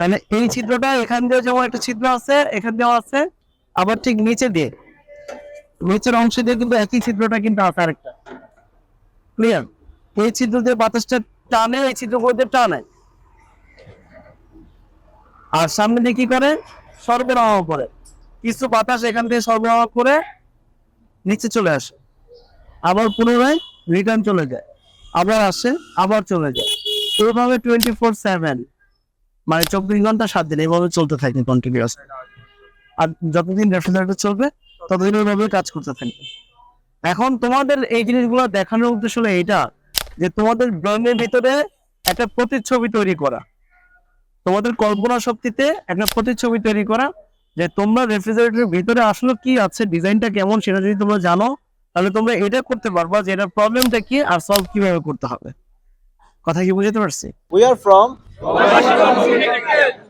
তাহলে এই ছিদ্রটা এখান দিয়ে যেমন একটা ছিদ্র আছে, এখান দিয়েও আছে, আবার ঠিক নিচে দিয়ে। নিচের অংশ দিয়ে কিন্তু একই ছিদ্রটা কিন্তু আছে আরেকটা। ক্লিয়ার এই ছিদ্র দিয়ে বাতাসটা টানে, এই ছিদ্র করে টানে। আর সামনে দিয়ে কি করে? সরবরাহ করে। কিছু বাতাস এখান থেকে সরবরাহ করে নিচে চলে আসে। আবার পুনরায় রিটার্ন চলে যায়। আবার আসে, আবার চলে যায়। এইভাবে টোয়েন্টি ফোর সেভেন মানে চব্বিশ ঘণ্টা সাত দিন এইভাবে চলতে থাকে কন্টিনিউয়াস আর যতদিন রেফ্রিজারেটর চলবে, ততদিন ওইভাবে কাজ করতে থাকবে এখন তোমাদের এই জিনিসগুলো দেখানোর উদ্দেশ্য হলো এইটা, যে তোমাদের ব্রেনের ভিতরে একটা প্রতিচ্ছবি তৈরি করা। তোমাদের কল্পনা শক্তিতে একটা প্রতিচ্ছবি তৈরি করা, যে তোমরা রেফ্রিজারেটরের ভিতরে আসলে কি আছে, ডিজাইনটা কেমন, সেটা যদি তোমরা জানো, তাহলে তোমরা এটা করতে পারবা যে এটার প্রবলেমটা কি আর সলভ কীভাবে করতে হবে। কথা কি বুঝতে পারছি? We Başkanımız gerekli.